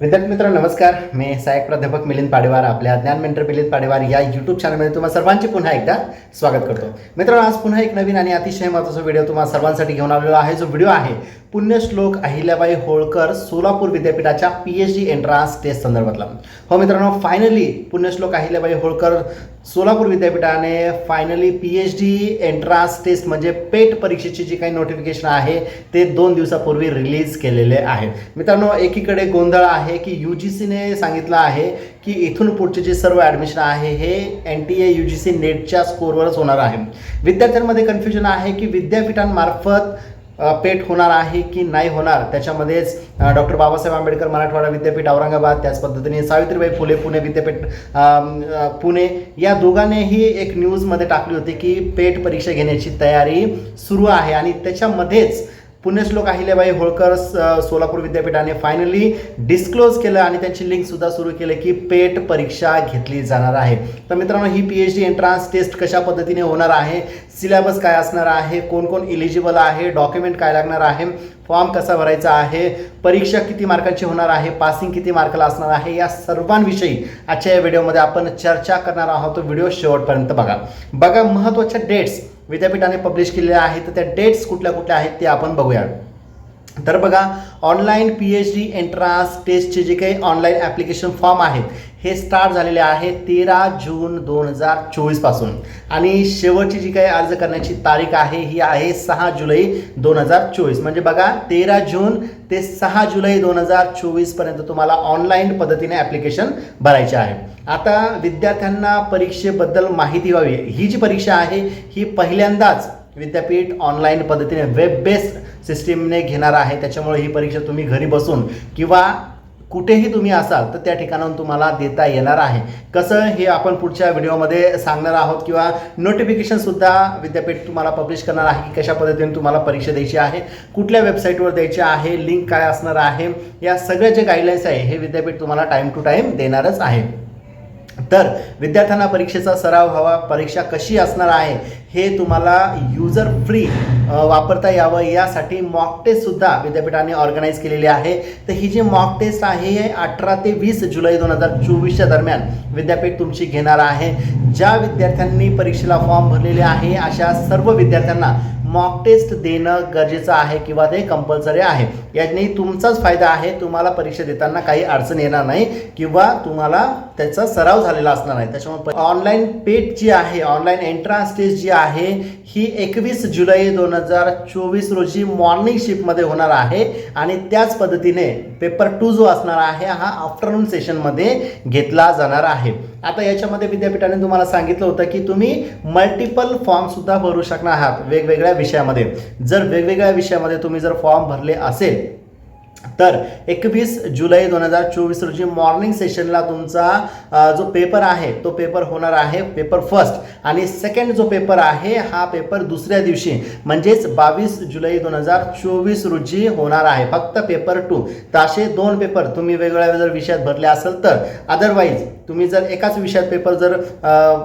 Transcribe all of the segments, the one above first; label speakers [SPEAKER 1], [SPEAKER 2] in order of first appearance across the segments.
[SPEAKER 1] विद्यार्थी मित्र नमस्कार. मी सहाय्यक प्राध्यापक मिलिंद पाडेवार आपल्या ज्ञान मेंटर मिलिंद पाडेवार या यूट्यूब चॅनलमध्ये तुम्हाला सर्वांचे पुन्हा एकदा स्वागत करतो. मित्रांनो आज पुन्हा एक नवीन आणि अतिशय महत्त्वाचा व्हिडिओ तुम्हाला सर्वांसाठी घेऊन आलेलो आहे. जो व्हिडिओ आहे पुण्यश्लोक अहिल्याबाई होळकर सोलापूर विद्यापीठाच्या P H D entrance test संदर्भातला. हो मित्रांनो फायनली पुण्यश्लोक अहिल्याबाई होळकर सोलापूर विद्यापीठाने finally P H D entrance test म्हणजे पेट परीक्षेची जी काही नोटिफिकेशन आहे ते दोन दिवसापूर्वी रिलीज केलेले आहे. मित्रांनो एकीकडे गोंधळ आहे की यू जी सीने सांगितलं आहे की इथून पुढचे जे सर्व ॲडमिशन आहे हे N T A U G C नेटच्या स्कोरवरच होणार आहे. विद्यार्थ्यांमध्ये कन्फ्युजन आहे की विद्यापीठांमार्फत पेट होणार आहे की नाही होणार? त्याच्यामध्येच डॉक्टर बाबासाहेब आंबेडकर मराठवाडा विद्यापीठ औरंगाबाद त्याच पद्धतीने सावित्रीबाई फुले पुणे विद्यापीठ पुणे या दोघांनीही एक न्यूजमध्ये टाकली होती की पेट परीक्षा घेण्याची तयारी सुरू आहे आणि त्याच्यामध्येच पुण्यश्लोक अहिल्याबाई होळकर स- सोलापूर विद्यापीठाने फायनली डिस्क्लोज केलं आणि त्यांची लिंकसुद्धा सुरू केलं की पेट परीक्षा घेतली जाणार आहे. तर मित्रांनो ही P H D entrance test कशा पद्धतीने होणार आहे? सिलेबस काय असणार आहे? कोण कोण इलिजिबल आहे? डॉक्युमेंट काय लागणार आहे? फॉर्म कसा भरायचा आहे? परीक्षा किती मार्काची होणार आहे? पासिंग किती मार्काला असणार आहे? या सर्वांविषयी आजच्या या व्हिडिओमध्ये आपण चर्चा करणार आहोत. तो व्हिडिओ शेवटपर्यंत बघा. बघा महत्त्वाच्या डेट्स विद्यापीठाने पब्लिश केलेल्या आहेत तर त्या डेट्स कुठल्या कुठल्या आहेत ते आपण बघूया. तर बघा online P H D entrance टेस्टचे जे काही ऑनलाईन ॲप्लिकेशन फॉर्म आहेत हे स्टार्ट झालेले आहे तेरा जून दोन हजार चोवीसपासून आणि शेवटची जी काही अर्ज करण्याची तारीख आहे ही आहे सहा जुलै दोन हजार चोवीस. म्हणजे बघा तेरा जून ते सहा जुलै दोन हजार चोवीसपर्यंत तुम्हाला ऑनलाईन पद्धतीने ॲप्लिकेशन भरायचे आहे. आता विद्यार्थ्यांना परीक्षेबद्दल माहिती व्हावी. ही जी परीक्षा आहे ही पहिल्यांदाच विद्यापीठ ऑनलाईन पद्धतीने वेब बेस्ड सिस्टीमने घेणार आहे. त्याच्यामुळे ही परीक्षा तुम्ही घरी बसून किंवा कुठेही तुम्ही असाल तर त्या ठिकाणाहून तुम्हाला देता येणार आहे. कसं हे आपण पुढच्या व्हिडिओमध्ये सांगणार आहोत किंवा नोटिफिकेशनसुद्धा विद्यापीठ तुम्हाला पब्लिश करणार आहे की कशा पद्धतीने तुम्हाला परीक्षा द्यायची आहे कुठल्या वेबसाईटवर द्यायची आहे लिंक काय असणार आहे या सगळ्या जे गाईडलाईन्स आहे हे विद्यापीठ तुम्हाला टाईम टू टाईम देणारच आहे. तर विद्यार्थ्यांना परीक्षेचा सराव हवा परीक्षा कशी असणार आहे हे तुम्हाला युजर फ्री वापरता यावं. यासाठी मॉक टेस्टसुद्धा विद्यापीठाने ऑर्गनाईज केलेली आहे. तर ही जी मॉक टेस्ट आहे हे अठरा ते वीस जुलै दोन हजार चोवीसच्या दरम्यान विद्यापीठ तुमची घेणार आहे. ज्या विद्यार्थ्यांनी परीक्षेला फॉर्म भरलेले आहे अशा सर्व विद्यार्थ्यांना मॉक टेस्ट देणं गरजेचं आहे किंवा ते कंपल्सरी आहे. याने तुमचाच फायदा आहे. तुम्हाला परीक्षा देताना काही अडचण येणार नाही किंवा तुम्हाला त्याचा सराव झालेला असणार नाही. त्याच्यामुळे ऑनलाईन पेट जी आहे ऑनलाईन एंट्रान्स टेस्ट जी आहे ही एकवीस जुलै दोन हजार चोवीस रोजी मॉर्निंग शिफ्टमध्ये होणार आहे आणि त्याच पद्धतीने पेपर टू जो असणार आहे हा आफ्टरनून सेशनमध्ये घेतला जाणार आहे. आता याच्यामध्ये विद्यापीठाने तुम्हाला सांगितलं होतं की तुम्ही मल्टिपल फॉर्मसुद्धा भरू शकणार आहात वेगवेगळ्या विषयामध्ये. जर वेगवेगळ्या विषयामध्ये तुम्ही जर फॉर्म भरले असेल तर एकवीस जुलै दोन हजार चोवीस रोजी मॉर्निंग सेशनला तुमचा जो पेपर आहे तो पेपर होणार आहे पेपर फर्स्ट आणि सेकंड जो पेपर आहे हा पेपर दुसऱ्या दिवशी म्हणजेच बावीस जुलै दोन हजार चोवीस रोजी होणार आहे. फक्त पेपर टू तर असे दोन पेपर तुम्ही वेगवेगळ्या जर विषयात भरले असेल तर अदरवाईज तुम्ही जर एकाच विषयात पेपर जर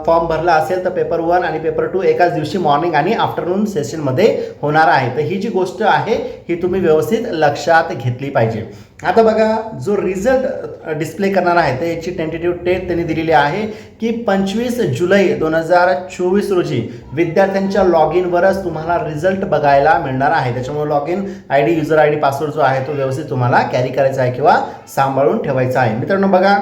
[SPEAKER 1] फॉर्म भरला असेल तर पेपर वन आणि पेपर टू एकाच दिवशी मॉर्निंग आणि आफ्टरनून सेशनमध्ये होणार आहे. तर ही जी गोष्ट आहे ही तुम्ही व्यवस्थित लक्षात घेतली पाहिजे. आता बघा जो रिझल्ट डिस्प्ले करणार आहे तर याची टेंटेटिव्ह डेट त्यांनी दिलेली आहे की पंचवीस जुलै दोन हजार चोवीस रोजी विद्यार्थ्यांच्या लॉग इनवरच तुम्हाला रिझल्ट बघायला मिळणार आहे. त्याच्यामुळे log in I D user I D password जो आहे तो व्यवस्थित तुम्हाला कॅरी करायचा आहे किंवा सांभाळून ठेवायचा आहे. मित्रांनो बघा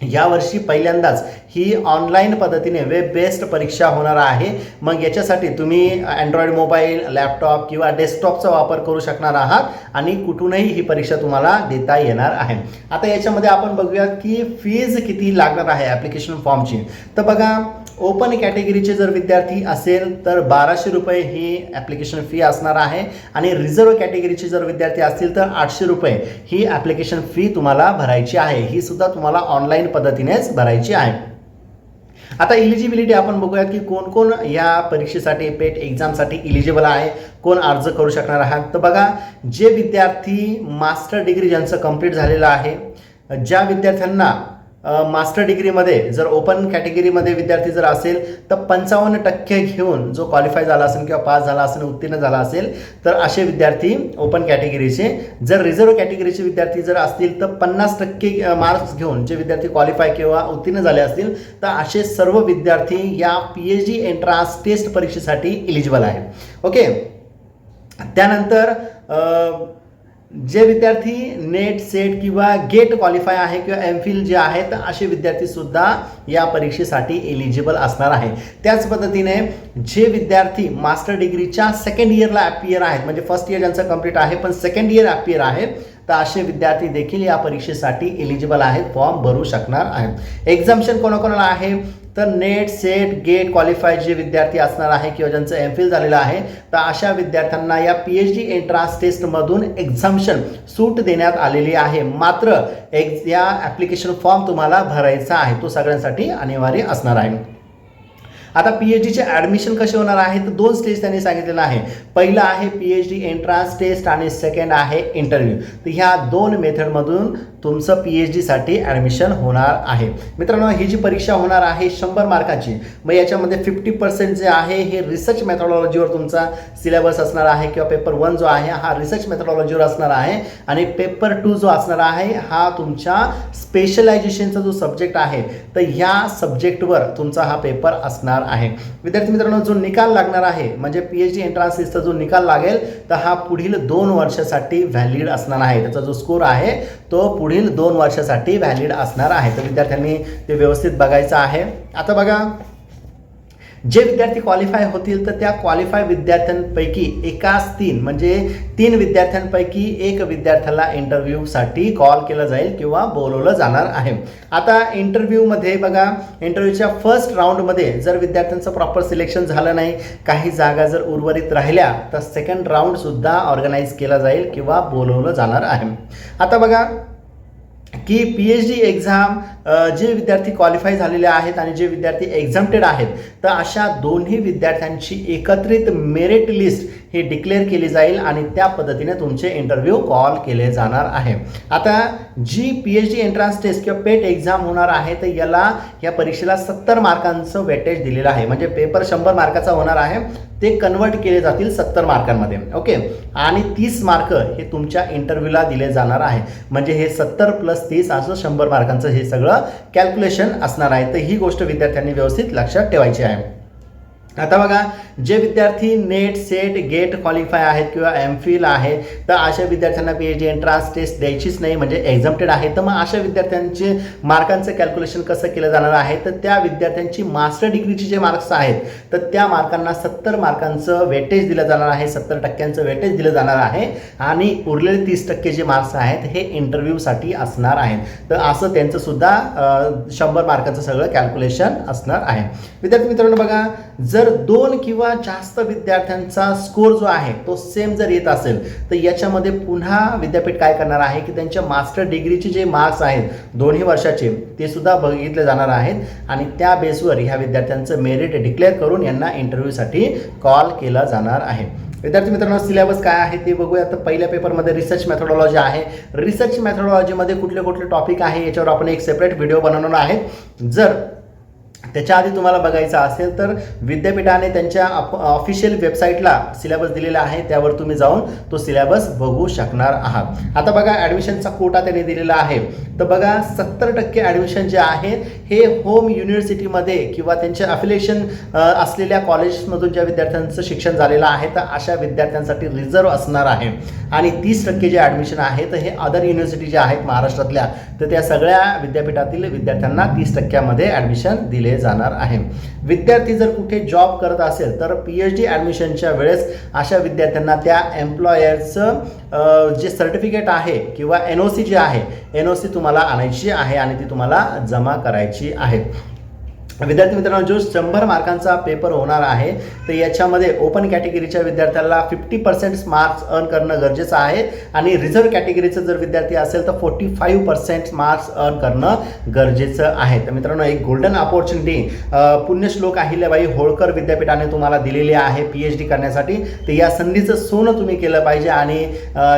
[SPEAKER 1] यावर्षी पहिल्यांदाच ही ऑनलाईन पद्धतीने वेब बेस्ड परीक्षा होणार आहे. मग याच्यासाठी तुम्ही अँड्रॉइड मोबाईल लॅपटॉप किंवा डेस्कटॉपचा वापर करू शकणार आहात आणि कुठूनही ही परीक्षा तुम्हाला देता येणार आहे. आता याच्यामध्ये आपण बघूयात की फीज किती लागणार आहे ॲप्लिकेशन फॉर्मची तर बघा ओपन कॅटेगरीचे जर विद्यार्थी असेल तर बाराशे रुपये ही ॲप्लिकेशन फी असणार आहे. आणि रिझर्व कॅटेगरीचे जर विद्यार्थी असतील तर आठशे रुपये ही ॲप्लिकेशन फी तुम्हाला भरायची आहे. ही सुद्धा तुम्हाला ऑनलाईन पद्धतीनेच भरायची आहे. आता इलिजिबिलिटी आपण बघूयात की कोण कोण या परीक्षेसाठी पेट एक्झामसाठी इलिजिबल आहे. कोण अर्ज करू शकणार आहात? तर बघा जे विद्यार्थी मास्टर डिग्री ज्यांचं कंप्लीट झालेलं आहे ज्या विद्यार्थ्यांना मास्टर डिग्रीमध्ये जर ओपन कॅटेगरीमध्ये विद्यार्थी जर असेल तर पंचावन्न टक्के घेऊन जो क्वालिफाय झाला असेल किंवा पास झाला असेल उत्तीर्ण झाला असेल तर असे विद्यार्थी ओपन कॅटेगरीचे जर रिझर्व्ह कॅटेगरीचे विद्यार्थी जर असतील तर पन्नास टक्के मार्क्स घेऊन जे विद्यार्थी क्वालिफाय किंवा उत्तीर्ण झाले असतील तर असे सर्व विद्यार्थी या P H D entrance test परीक्षेसाठी इलिजिबल आहे. ओके त्यानंतर जे विद्यार्थी नेट सेट किंवा गेट क्वालिफाय आहे किंवा एम फिल जे आहेत असे विद्यार्थीसुद्धा या परीक्षेसाठी एलिजिबल असणार आहे. त्याच पद्धतीने जे विद्यार्थी मास्टर डिग्रीच्या सेकंड इयरला ॲपियर आहेत म्हणजे फर्स्ट इयर ज्यांचं कंप्लीट आहे पण सेकंड इयर ॲपियर आहे तर असे विद्यार्थी देखील या परीक्षेसाठी एलिजिबल आहेत फॉर्म भरू शकणार आहेत. एक्झाम्शन कोणाकोणाला आहे? तर नेट सेट गेट क्वालिफाईड जे विद्यार्थी असणार आहे किंवा ज्यांचं एम फिल झालेलं आहे तर अशा विद्यार्थ्यांना या पी एच डी एंट्रान्स टेस्टमधून एक्झाम्शन सूट देण्यात आलेली आहे. मात्र एक या ॲप्लिकेशन फॉर्म तुम्हाला भरायचा आहे. तो सगळ्यांसाठी अनिवार्य असणार आहे. आता पी एच डीचे ॲडमिशन कसे होणार आहे? तर दोन स्टेज त्यांनी सांगितलेलं आहे. पहिलं आहे P H D entrance test आणि सेकंड आहे इंटरव्ह्यू तर ह्या दोन मेथडमधून तुमचं पी एच डीसाठी ॲडमिशन होणार आहे. मित्रांनो ही जी परीक्षा होणार आहे शंभर मार्काची मग याच्यामध्ये फिफ्टी पर्सेंट जे आहे हे रिसर्च मेथॉडॉलॉजीवर तुमचा सिलेबस असणार आहे किंवा पेपर वन जो आहे हा रिसर्च मेथॉडॉलॉजीवर असणार आहे. आणि पेपर टू जो असणार आहे हा तुमच्या स्पेशलायझेशनचा जो सब्जेक्ट आहे तर ह्या सब्जेक्टवर तुमचा हा पेपर असणार आहे. विद्यार्थी मित्रांनो जो निकाल लागणार आहे म्हणजे पी एच डी एंट्रान्स लिस्टचा जो निकाल लागेल तर हा पुढील दोन वर्षासाठी व्हॅलिड असणार आहे. त्याचा जो स्कोर आहे तो पुढील दोन वर्षासाठी व्हॅलिड असणार आहे. तर विद्यार्थ्यांनी ते व्यवस्थित बघायचं आहे. आता बघा जे विद्यार्थी क्वालिफाय होतील तर त्या क्वालिफाय विद्यार्थ्यांपैकी एकाच तीन म्हणजे तीन विद्यार्थ्यांपैकी एक विद्यार्थ्याला इंटरव्ह्यूसाठी कॉल केला जाईल किंवा बोलवलं जाणार आहे. आता इंटरव्ह्यूमध्ये बघा इंटरव्ह्यूच्या फर्स्ट राऊंडमध्ये जर विद्यार्थ्यांचं प्रॉपर सिलेक्शन झालं नाही काही जागा जर उर्वरित राहिल्या तर सेकंड राऊंडसुद्धा ऑर्गनाईज केला जाईल किंवा बोलवलं जाणार आहे. आता बघा की पी एच डी एक्झाम जे विद्यार्थी क्वालिफाय झालेले आहेत आणि जे विद्यार्थी एक्झामटेड आहेत तर अशा दोन्ही विद्यार्थ्यांची एकत्रित मेरिट लिस्ट ही डिक्लेअर केली जाईल आणि त्या पद्धतीने तुमचे इंटरव्ह्यू कॉल केले जाणार आहे. आता जी P H D entrance test किंवा पेट एक्झाम होणार आहे तर याला या परीक्षेला सत्तर मार्कांचं वेटेज दिलेलं आहे. म्हणजे पेपर शंभर मार्काचा होणार आहे. ते कन्वर्ट केले जातील सत्तर मार्कांमध्ये. ओके आणि तीस मार्क हे तुमच्या इंटरव्ह्यूला दिले जाणार आहे. म्हणजे हे सत्तर प्लस तीस असं शंभर मार्कांचं हे सगळं कॅल्क्युलेशन असणार आहे. तर ही गोष्ट विद्यार्थ्यांनी व्यवस्थित लक्षात ठेवायची आहे. आता बघा जे विद्यार्थी नेट सेट गेट क्वालिफाय आहेत किंवा एम फिल आहे तर अशा विद्यार्थ्यांना P H D entrance test द्यायचीच नाही म्हणजे एक्झाम्प्टेड आहे. तर मग अशा विद्यार्थ्यांचे मार्कांचं कॅल्क्युलेशन कसं केलं जाणार आहे? तर त्या विद्यार्थ्यांची मास्टर डिग्रीचे जे मार्क्स आहेत तर त्या मार्कांना सत्तर मार्कांचं वेटेज दिलं जाणार आहे सत्तर टक्क्यांचं वेटेज दिलं जाणार आहे आणि उरलेले तीस टक्के जे मार्क्स आहेत हे इंटरव्ह्यूसाठी असणार आहेत. तर असं त्यांचं सुद्धा शंभर मार्काचं सगळं कॅल्क्युलेशन असणार आहे. विद्यार्थी मित्रांनो बघा जर दोन किंवा जास्त विद्यार्थ्यांचा स्कोर जो आहे तो सेम जर येत असेल तर याच्यामध्ये पुन्हा विद्यापीठ काय करणार आहे की त्यांच्या मास्टर डिग्रीचे जे मार्क्स आहेत दोन्ही वर्षाचे ते सुद्धा बघितले जाणार आहेत. आणि त्या बेसवर ह्या विद्यार्थ्यांचं मेरिट डिक्लेअर करून यांना इंटरव्ह्यूसाठी कॉल केला जाणार आहे. विद्यार्थी मित्रांनो सिलेबस काय आहे ते बघूया तर पहिल्या पेपरमध्ये रिसर्च मेथडॉलॉजी आहे. रिसर्च मेथडॉलॉजीमध्ये कुठले कुठले टॉपिक आहे याच्यावर आपण एक सेपरेट व्हिडिओ बनवणार आहे. जर त्याच्या आधी तुम्हाला बघायचं असेल तर विद्यापीठाने त्यांच्या ऑफिशियल वेबसाईटला सिलेबस दिलेला आहे. त्यावर तुम्ही जाऊन तो सिलेबस बघू शकणार आहात. आता बघा ॲडमिशनचा कोटा त्यांनी दिलेला आहे. तर बघा सत्तर टक्के ॲडमिशन जे आहे हे होम युनिव्हर्सिटीमध्ये किंवा त्यांचे अफिलिएशन असलेल्या कॉलेजमधून ज्या विद्यार्थ्यांचं शिक्षण झालेलं आहे तर अशा विद्यार्थ्यांसाठी रिझर्व असणार आहे. आणि तीस टक्के जे ॲडमिशन आहे तर हे अदर युनिव्हर्सिटी ज्या आहेत महाराष्ट्रातल्या तर त्या सगळ्या विद्यापीठातील विद्यार्थ्यांना तीस टक्क्यामध्ये ॲडमिशन दिले जाणार आहे. विद्यार्थी जर कुठे जॉब करत असेल तर पी एच डी ॲडमिशनच्या वेळेस अशा विद्यार्थ्यांना त्या एम्प्लॉयरचं जे सर्टिफिकेट आहे किंवा एन ओ सी जी आहे एन ओ सी तुम्हाला आणायची आहे आणि ती तुम्हाला जमा करायची आहे. विद्यार्थी मित्रांनो जो शंभर मार्कांचा पेपर होणार आहे तर याच्यामध्ये ओपन कॅटेगरीच्या विद्यार्थ्याला फिफ्टी पर्सेंट मार्क्स अर्न करणं गरजेचं आहे. आणि रिझर्व्ह कॅटेगरीचं जर विद्यार्थी असेल तर forty five percent marks earn करणं गरजेचं आहे. तर मित्रांनो एक गोल्डन ऑपॉर्च्युनिटी पुण्यश्लोक अहिल्याबाई होळकर विद्यापीठाने तुम्हाला दिलेली आहे पी एच डी करण्यासाठी. तर या संधीचं सोनं तुम्ही केलं पाहिजे आणि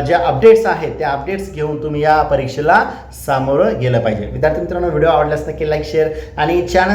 [SPEAKER 1] ज्या अपडेट्स आहेत त्या अपडेट्स घेऊन तुम्ही या परीक्षेला सामोरं गेलं पाहिजे. विद्यार्थी मित्रांनो व्हिडिओ आवडल्यास नक्की लाईक शेअर आणि चॅनल